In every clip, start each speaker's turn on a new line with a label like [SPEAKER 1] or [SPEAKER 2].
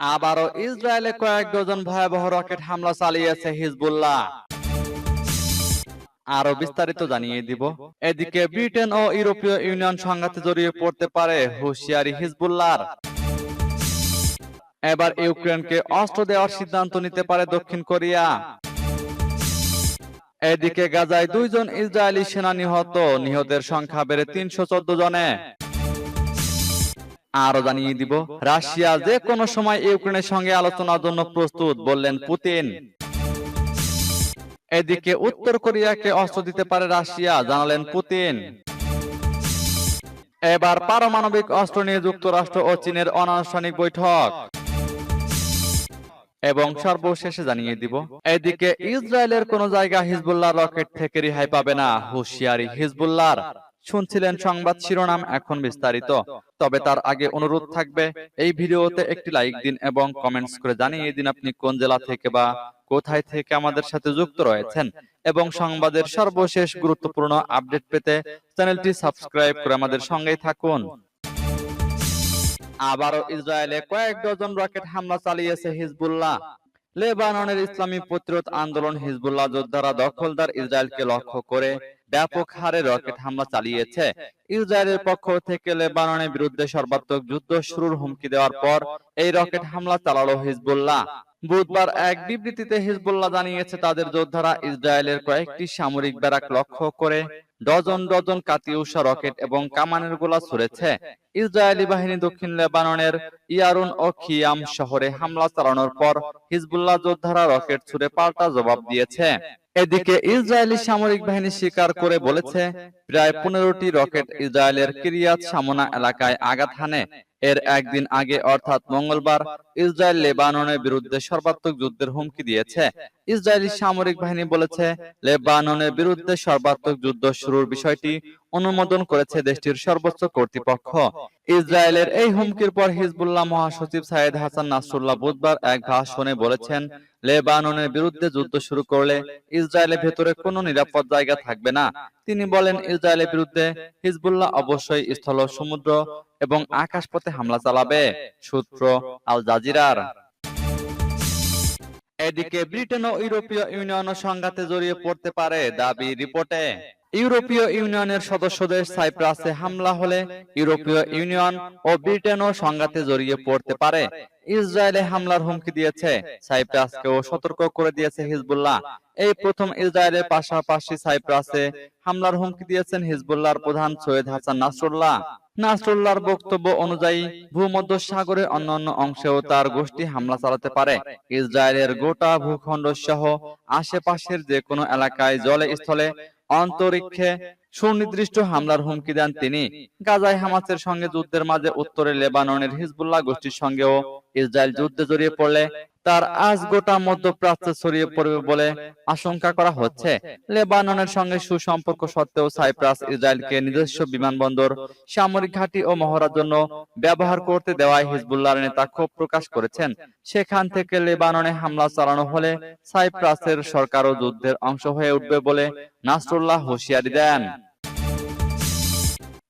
[SPEAKER 1] আবারও ইসরায়েলে কয়েক ডজন ভয়াবহ রকেট হামলা চালিয়েছে হিজবুল্লাহ। আরও বিস্তারিত জানিয়ে দিব। এদিকে ব্রিটেন ও ইউরোপীয় ইউনিয়ন সংঘাতে জড়িয়ে পড়তে পারে হুঁশিয়ারি হিজবুল্লাহর। এবার ইউক্রেনকে অস্ত্র দেওয়ার সিদ্ধান্ত নিতে পারে দক্ষিণ কোরিয়া। এদিকে গাজায় দুইজন ইসরায়েলি সেনা নিহত নিহতের সংখ্যা বেড়ে তিনশো চোদ্দ জনে। আরও জানিয়ে দিব, রাশিয়া যে কোনো সময় ইউক্রেনের সঙ্গে আলোচনার জন্য প্রস্তুত বললেন পুতিন। এদিকে উত্তর কোরিয়াকে অস্ত্র দিতে পারে রাশিয়া, জানালেন পুতিন। এবার পারমাণবিক অস্ত্র নিয়ে যুক্তরাষ্ট্র ও চীনের অনানুষ্ঠানিক বৈঠক। এবং সর্বশেষে জানিয়ে দিব, এদিকে ইসরায়েলের কোন জায়গা হিজবুল্লাহ রকেট থেকে রেহাই পাবে না, হুঁশিয়ারি হিজবুল্লাহর। শুনছিলেন সংবাদ শিরোনাম এখন বিস্তারিত। তবে তার আগে অনুরোধ থাকবে এই ভিডিওতে একটি লাইক দিন এবং কমেন্টস করে জানিয়ে দিন আপনি কোন জেলা থেকে বা কোথায় থেকে আমাদের সাথে যুক্ত রয়েছেন এবং সংবাদের সর্বশেষ গুরুত্বপূর্ণ আপডেট পেতে চ্যানেলটি সাবস্ক্রাইব করে আমাদের সঙ্গেই থাকুন। আবারও ইসরায়েলে কয়েক ডজন রকেট হামলা চালিয়েছে হিজবুল্লাহ। লেবাননের ইসলামী প্রতিরোধ আন্দোলন হিজবুল্লাহ যোদ্ধারা দখলদার ইসরায়েলকে লক্ষ্য করে ব্যাপক হারে রকেট হামলা চালিয়েছে। ইসরায়েলের পক্ষ থেকে লেবাননের বিরুদ্ধে সর্বাত্মক যুদ্ধ শুরুর হুমকি দেওয়ার পর এই রকেট হামলা চালালো হিজবুল্লাহ। বুধবার এক বিবৃতিতে হিজবুল্লাহ জানিয়েছে তাদের যোদ্ধারা ইসরায়েলের কয়েকটি সামরিক ব্যারাক লক্ষ্য করে ডজন ডজন কাতিউষা রকেট এবং কামানের গোলা ছুড়েছে। ইসরায়েলি বাহিনী দক্ষিণ লেবাননের ইয়ারুন ও খিয়াম শহরে হামলা চালানোর পর হিজবুল্লাহ যোদ্ধারা রকেট ছুড়ে পাল্টা জবাব দিয়েছে এদিকে ইসরায়েলি সামরিক বাহিনী স্বীকার করে বলেছে প্রায় পনেরোটি রকেট ইসরায়েলের কিরিয়াত সামোনা এলাকায় আঘাত হানে। এর একদিন আগে অর্থাৎ মঙ্গলবার ইসরায়েল লেবাননের বিরুদ্ধে সর্বাত্মক যুদ্ধের হুমকি দিয়েছে। ইসরায়েলি সামরিক বাহিনী বলেছে লেবাননের বিরুদ্ধে সর্বাত্মক যুদ্ধ শুরুর বিষয়টি অনুমোদন করেছে দেশটির সর্বোচ্চ কর্তৃপক্ষ। ইসরায়েলের এই হুমকির পর হিজবুল্লাহ মহাসচিব সাইদ হাসান নাসরুল্লাহ বুধবার এক ভাষণে বলেছেন লেবাননের বিরুদ্ধে যুদ্ধ শুরু করলে ইসরায়েলের ভেতরে কোনো নিরাপদ জায়গা থাকবে না। তিনি বলেন ইসরায়েলের বিরুদ্ধে হিজবুল্লাহ অবশ্যই স্থল সমুদ্র এবং আকাশপথে হামলা চালাবে সূত্র আল জাজিরার। এদিকে ব্রিটেন ও ইউরোপীয় ইউনিয়ন সংঘাতে জড়িয়ে পড়তে পারে দাবি রিপোর্টে। ইউরোপীয় ইউনিয়নের সদস্য দেশ সাইপ্রাসে হামলা হলে ইউরোপীয় ইউনিয়ন ও ব্রিটেনও সংঘাতে জড়িয়ে পড়তে পারে। ইসরায়েলে হামলার হুমকি দিয়েছে। সাইপ্রাসকেও সতর্ক করে দিয়েছে হিজবুল্লাহ। এই প্রথম ইসরায়েলের পাশাপাশি সাইপ্রাসে হামলার হুমকি দিয়েছেন হিজবুল্লাহর প্রধান সৈয়দ হাসান নাসরুল্লাহ। নাসরুল্লাহর বক্তব্য অনুযায়ী, ভূমধ্য সাগরের অন্যান্য অংশেও তার গোষ্ঠী হামলা চালাতে পারে। ইসরায়েলের গোটা ভূখণ্ড সহ আশেপাশের যে কোনো এলাকায় জলে স্থলে অন্তরিক্ষে সুনির্দিষ্ট হামলার হুমকি দেন তিনি। গাজায় হামাসের সঙ্গে যুদ্ধের মাঝে উত্তরে লেবাননের হিজবুল্লাহ গোষ্ঠীর সঙ্গেও ইসরায়েল যুদ্ধে জড়িয়ে পড়লে তার আজ গোটা মধ্যপ্রাচ্যে ছড়িয়ে পড়বে বলে আশঙ্কা করা হচ্ছে। লেবাননের সঙ্গে সুসম্পর্ক সত্ত্বেও সাইপ্রাস ইসরায়েলকে নিজস্ব বিমানবন্দর, সামরিক ঘাঁটি ও মহড়ার জন্য ব্যবহার করতে দেওয়ায় হিজবুল্লাহর নেতা ক্ষোভ প্রকাশ করেছেন। সেখান থেকে লেবাননে হামলা চালানো হলে সাইপ্রাসের সরকারও যুদ্ধের অংশ হয়ে উঠবে বলে নাসরুল্লাহ হুঁশিয়ারি দেন।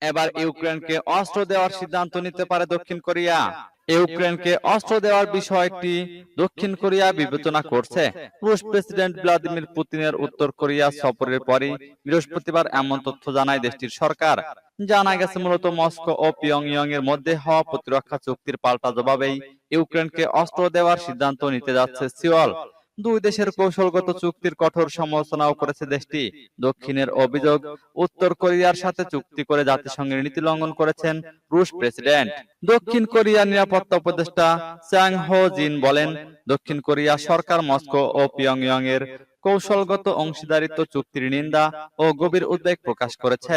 [SPEAKER 1] এবার ইউক্রেনকে অস্ত্র দেওয়ার সিদ্ধান্ত নিতে পারে দক্ষিণ কোরিয়া। ইউক্রেনকে অস্ত্র দেওয়ার বিষয়টি দক্ষিণ কোরিয়া বিবেচনা করছে। রুশ প্রেসিডেন্ট ভ্লাদিমির পুতিনের উত্তর কোরিয়া সফরের পরই বৃহস্পতিবার এমন তথ্য জানায় দেশটির সরকার। জানা গেছে মূলত মস্কো ও পিয়ংইয়ং এর মধ্যে হওয়া প্রতিরক্ষা চুক্তির পাল্টা জবাবেই ইউক্রেনকে অস্ত্র দেওয়ার সিদ্ধান্ত নিতে যাচ্ছে সিওল। দুই দেশের কৌশলগত চুক্তির কঠোর সমালোচনাও করেছে দেশটি। দক্ষিণের অভিযোগ উত্তর কোরিয়ার সাথে চুক্তি করে জাতিসংঘের নীতি লঙ্ঘন করেছেন রুশ প্রেসিডেন্ট। দক্ষিণ কোরিয়ার নিরাপত্তা উপদেষ্টা চ্যাং হো জিন বলেন দক্ষিণ কোরিয়া সরকার মস্কো ও পিয়ংইয়ং এর কৌশলগত অংশীদারিত্ব চুক্তির নিন্দা ও গভীর উদ্বেগ প্রকাশ করেছে।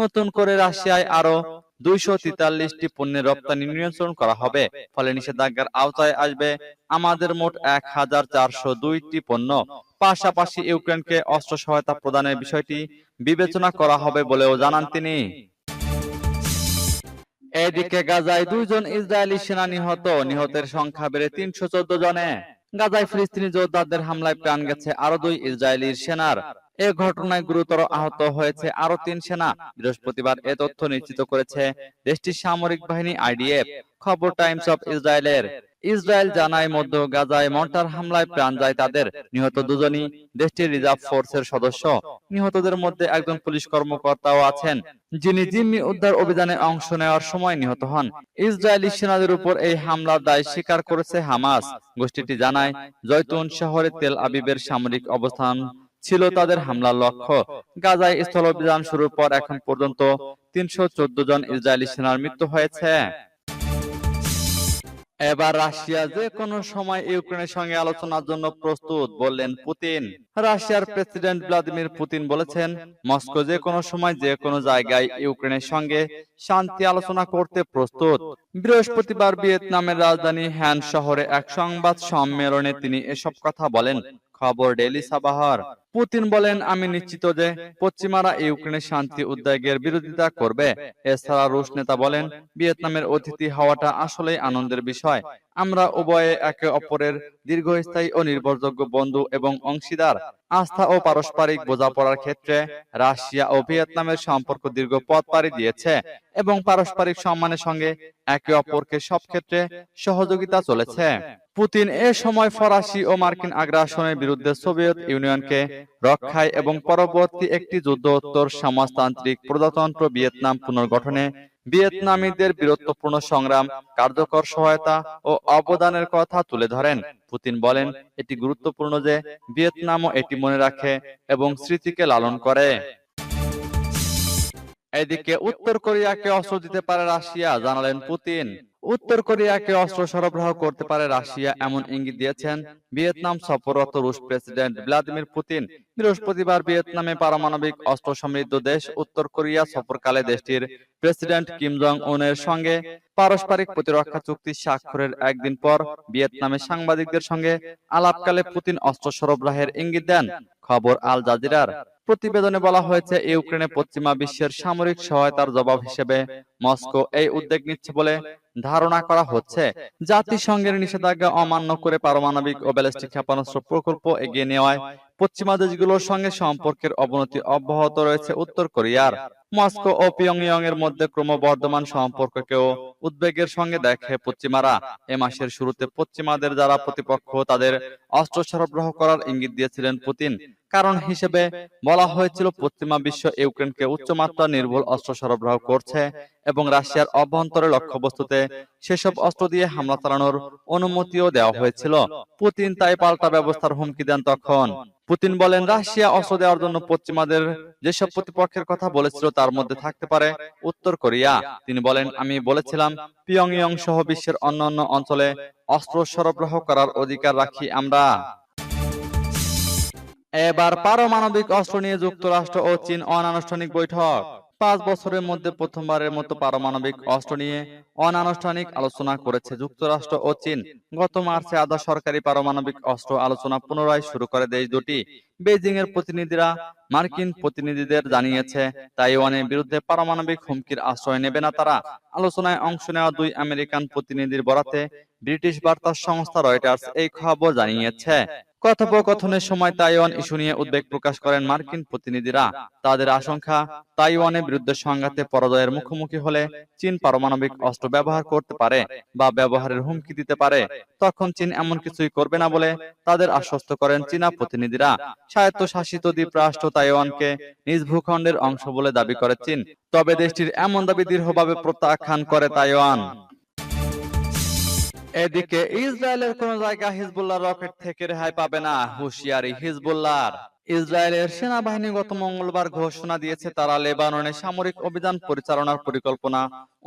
[SPEAKER 1] নতুন করে রাশিয়ায় আরও দুইশো তেতাল্লিশটি পণ্যের রপ্তানি নিয়ন্ত্রণ করা হবে। ফলে নিষেধাজ্ঞার আওতায় আসবে আমাদের মোট এক হাজার চারশো দুইটি পণ্য। পাশাপাশি ইউক্রেনকে অস্ত্র সহায়তা প্রদানের বিষয়টি বিবেচনা করা হবে বলেও জানান তিনি। এদিকে গাজায় দুইজন ইসরায়েলি সেনা নিহত। নিহতের সংখ্যা বেড়ে তিনশো চোদ্দ জনে। গাজায় ফিলিস্তিনি যোদ্ধাদের হামলায় প্রাণ গেছে আরও দুই ইসরায়েলির সেনার। এ ঘটনায় গুরুতর আহত হয়েছে আরও তিন সেনা। বৃহস্পতিবার এ তথ্য নিশ্চিত করেছে দেশটির সামরিক বাহিনী আইডিএফ। খবর টাইমস অফ ইসরায়েলের। ইসরায়েল জানায় মধ্য গাজায় মর্টার হামলায় প্রাণ যায় তাদের। নিহত দুজনই দেশটির রিজার্ভ ফোর্সের সদস্য। নিহতদের মধ্যে একজন পুলিশ কর্মকর্তাও আছেন, যিনি জিম্মি উদ্ধার অভিযানে অংশ নেওয়ার সময় নিহত হন। ইসরায়েলি সেনাদের উপর এই হামলার দায় স্বীকার করেছে হামাস। গোষ্ঠীটি জানায়, জয়তুন শহরে তেল আবিবের সামরিক অবস্থান ছিল তাদের হামলার লক্ষ্য। গাজায় স্থল অভিযান শুরুর পর এখন পর্যন্ত তিনশো চোদ্দ জন ইসরায়েলি সেনার মৃত্যু হয়েছে। এবার রাশিয়া যে কোনো সময় ইউক্রেনের সঙ্গে আলোচনার জন্য প্রস্তুত বললেন পুতিন। রাশিয়ার প্রেসিডেন্ট ভ্লাদিমির পুতিন বলেছেন, মস্কো যে কোনো সময় যে কোনো জায়গায় ইউক্রেনের সঙ্গে শান্তি আলোচনা করতে প্রস্তুত। বৃহস্পতিবার ভিয়েতনামের রাজধানী হ্যান শহরে এক সংবাদ সম্মেলনে তিনি এসব কথা বলেন। খবর ডেলি সাবাহার। পুতিন বলেন আমি নিশ্চিত যে পশ্চিমারা ইউক্রেনের শান্তি উদ্যোগের বিরোধিতা করবে। এছাড়া রুশ নেতা বলেন ভিয়েতনামের অতিথি হওয়াটা আসলেই আনন্দের বিষয়। আমরা উভয়ে একে অপরের দীর্ঘস্থায়ী ও নির্ভরযোগ্য বন্ধু এবং অংশীদার। আস্থা ও পারস্পরিক বোঝাপড়ার ক্ষেত্রে রাশিয়া ও ভিয়েতনামের সম্পর্ক দীর্ঘ পথ পাড়ি দিয়েছে এবং পারস্পরিক সম্মানের সঙ্গে একে অপরকে সব ক্ষেত্রে সহযোগিতা চলেছে। পুতিন এ সময় ফরাসি ও মার্কিন আগ্রাসনের বিরুদ্ধে সোভিয়েত ইউনিয়নকে রক্ষায় এবং পরবর্তী একটি যুদ্ধোত্তর সমাজতান্ত্রিক প্রজাতন্ত্র ভিয়েতনাম পুনর্গঠনে ভিয়েতনামীদের বীরত্বপূর্ণ সংগ্রাম, কার্যকর সহায়তা ও অবদানের কথা তুলে ধরেন। পুতিন বলেন, এটি গুরুত্বপূর্ণ যে ভিয়েতনামও এটি মনে রাখে এবং স্মৃতিকে লালন করে। এদিকে উত্তর কোরিয়াকে অস্ত্র দিতে পারে রাশিয়া, জানালেন পুতিন। উত্তর কোরিয়াকে অস্ত্র সরবরাহ করতে পারে রাশিয়া এমন ইঙ্গিত দিয়েছেন ভিয়েতনাম সফররত রুশ প্রেসিডেন্ট ভ্লাদিমির পুতিন। বৃহস্পতিবার ভিয়েতনামে পারমাণবিক অস্ত্র সমৃদ্ধ দেশ উত্তর কোরিয়া সফরকালে দেশটির প্রেসিডেন্ট কিম জং উনের সঙ্গে পারস্পরিক প্রতিরক্ষা চুক্তি স্বাক্ষরের একদিন পর ভিয়েতনামে সাংবাদিকদের সঙ্গে আলাপকালে পুতিন অস্ত্র সরবরাহের ইঙ্গিত দেন। খবর আল জাজিরার। প্রতিবেদনে বলা হয়েছে ইউক্রেনে পশ্চিমা বিশ্বের সামরিক সহায়তার জবাব হিসেবে মস্কো এই উদ্যোগ নিচ্ছে বলে ধারণা করা হচ্ছে জাতিসংঘের নিষেধাজ্ঞা অমান্য করে পারমাণবিক ও ব্যালিস্টিক ক্ষেপণাস্ত্র প্রকল্প এগিয়ে নেওয়ায় পশ্চিমা দেশগুলোর সঙ্গে সম্পর্কের অবনতি অব্যাহত রয়েছে উত্তর কোরিয়ার। মস্কো ও পিয়ংইয়ং এর মধ্যে ক্রমবর্ধমান সম্পর্ককেও উদ্বেগের সঙ্গে দেখে পশ্চিমারা। এ মাসের শুরুতে পশ্চিমাদের যারা প্রতিপক্ষ, তাদের অস্ত্র সরবরাহ করার ইঙ্গিত দিয়েছিলেন পুতিন। কারণ হিসেবে বলা হয়েছিল, পশ্চিমা বিশ্ব ইউক্রেনকে উচ্চমাত্রা নির্ভুল অস্ত্র সরবরাহ করছে এবং রাশিয়ার অভ্যন্তরে লক্ষ্যবস্তুতে সেসব অস্ত্র দিয়ে হামলা চালানোর অনুমতিও দেওয়া হয়েছিল। পুতিন তাই পাল্টা ব্যবস্থার হুমকি দেন তখন। পুতিন বলেন, রাশিয়া অস্ত্র দেওয়ার জন্য পশ্চিমাদের যেসব প্রতিপক্ষের কথা বলেছিল তার মধ্যে থাকতে পারে উত্তর কোরিয়া। তিনি বলেন, আমি বলেছিলাম, পিয়ংইয়ং সহ বিশ্বের অন্যান্য অঞ্চলে অস্ত্র সরবরাহ করার অধিকার রাখি আমরা। এবার পারমাণবিক অস্ত্র নিয়ে যুক্তরাষ্ট্র ও চীন অনানুষ্ঠানিক বৈঠক। পাঁচ বছরের মধ্যে প্রথমবারের মতো পারমাণবিক অস্ত্র নিয়ে অনানুষ্ঠানিক আলোচনা করেছে যুক্তরাষ্ট্র ও চীন। গত মার্চে আধা সরকারি পারমাণবিক অস্ত্র আলোচনা পুনরায় শুরু করে দেশ দুটি। বেজিং এর প্রতিনিধিরা মার্কিন প্রতিনিধিদের জানিয়েছে, তাইওয়ানের বিরুদ্ধে পারমাণবিক হুমকির আশ্রয় নেবে না তারা। আলোচনায় অংশ নেওয়া দুই আমেরিকান প্রতিনিধির বরাতে ব্রিটিশ বার্তা সংস্থা রয়টার্স এই খবর জানিয়েছে। কথোপকথনের সময় তাইওয়ান ইস্যু নিয়ে উদ্বেগ প্রকাশ করেন মার্কিন প্রতিনিধিরা। তাদের আশঙ্কা, তাইওয়ানের বিরুদ্ধে সংঘাতে পরাজয়ের মুখোমুখি হলে চীন পারমাণবিক অস্ত্র ব্যবহার করতে পারে বা ব্যবহারের হুমকি দিতে পারে। তখন চীন এমন কিছুই করবে না বলে তাদের আশ্বস্ত করেন চীনা প্রতিনিধিরা। স্বায়ত্তশাসিত দ্বীপরাষ্ট্র তাইওয়ানকে নিজ ভূখণ্ডের অংশ বলে দাবি করে চীন। তবে দেশটির এমন দাবি দৃঢ়ভাবে প্রত্যাখ্যান করে তাইওয়ান। এদিকে ইসরায়েলের কোন জায়গা হিজবুল্লাহ রকেট থেকে রেহাই পাবে না, হুঁশিয়ারি হিজবুল্লাহর। ইসরায়েলের সেনাবাহিনী গত মঙ্গলবার ঘোষণা দিয়েছে, তারা লেবাননে সামরিক অভিযান পরিচালনার পরিকল্পনা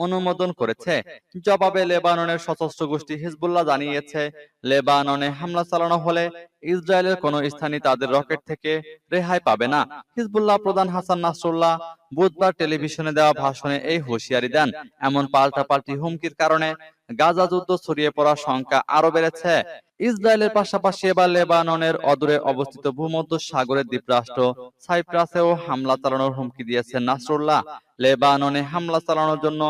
[SPEAKER 1] অনুমোদন করেছে। জবাবে লেবাননের সশস্ত্র গোষ্ঠী হিজবুল্লাহ জানিয়েছে, লেবাননে হামলা চালানো হলে ইসরায়েলের কোন স্থানই তাদের রকেট থেকে রেহাই পাবে না। হিজবুল্লাহ প্রধান হাসান নাসরুল্লাহ বুধবার টেলিভিশনে দেওয়া ভাষণে এই হুঁশিয়ারি দেন। এমন পাল্টাপাল্টি হুমকির কারণে গাজা যুদ্ধ ছড়িয়ে পড়ার সংখ্যা আরও বেড়েছে। ইসরায়েলের পাশাপাশি এবার লেবাননের অদূরে অবস্থিত ভূমধ্য সাগরের দ্বীপরাষ্ট্র সাইপ্রাসেও হামলা চালানোর হুমকি দিয়েছেন নাসরুল্লাহ। লেবাননে হামলা চালানোর জন্য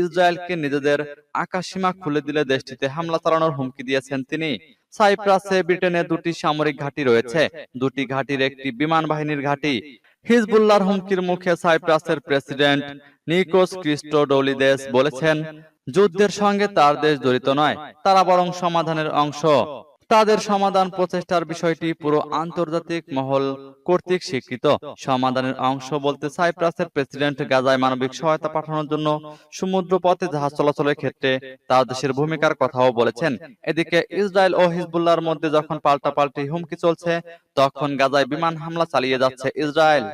[SPEAKER 1] ইসরায়েলকে নিজেদের আকাশসীমা খুলে দিলে দেশটিতে হামলা চালানোর হুমকি দিয়েছেন তিনি। সাইপ্রাসে ব্রিটেনের দুটি সামরিক ঘাঁটি রয়েছে। দুটি ঘাঁটির একটি বিমান বাহিনীর ঘাঁটি। হিজবুল্লাহর হুমকির মুখে সাইপ্রাসের প্রেসিডেন্ট নিকোস ক্রিস্টোডোলিদেস বলেছেন, যুদ্ধের সঙ্গে তার দেশ জড়িত নয়, তারা বরং সমাধানের অংশ। তাদের সমাধান প্রচেষ্টার বিষয়টি পুরো আন্তর্জাতিক মহল কর্তৃক স্বীকৃত। সমাধানের অংশ বলতে সাইপ্রাসের প্রেসিডেন্ট গাজায় মানবিক সহায়তা পাঠানোর জন্য সমুদ্র পথে জাহাজ চলাচলের ক্ষেত্রে তার দেশের ভূমিকার কথাও বলেছেন। এদিকে ইসরায়েল ও হিজবুল্লাহর মধ্যে যখন পাল্টাপাল্টি হুমকি চলছে, তখন গাজায় বিমান হামলা চালিয়ে যাচ্ছে ইসরায়েল।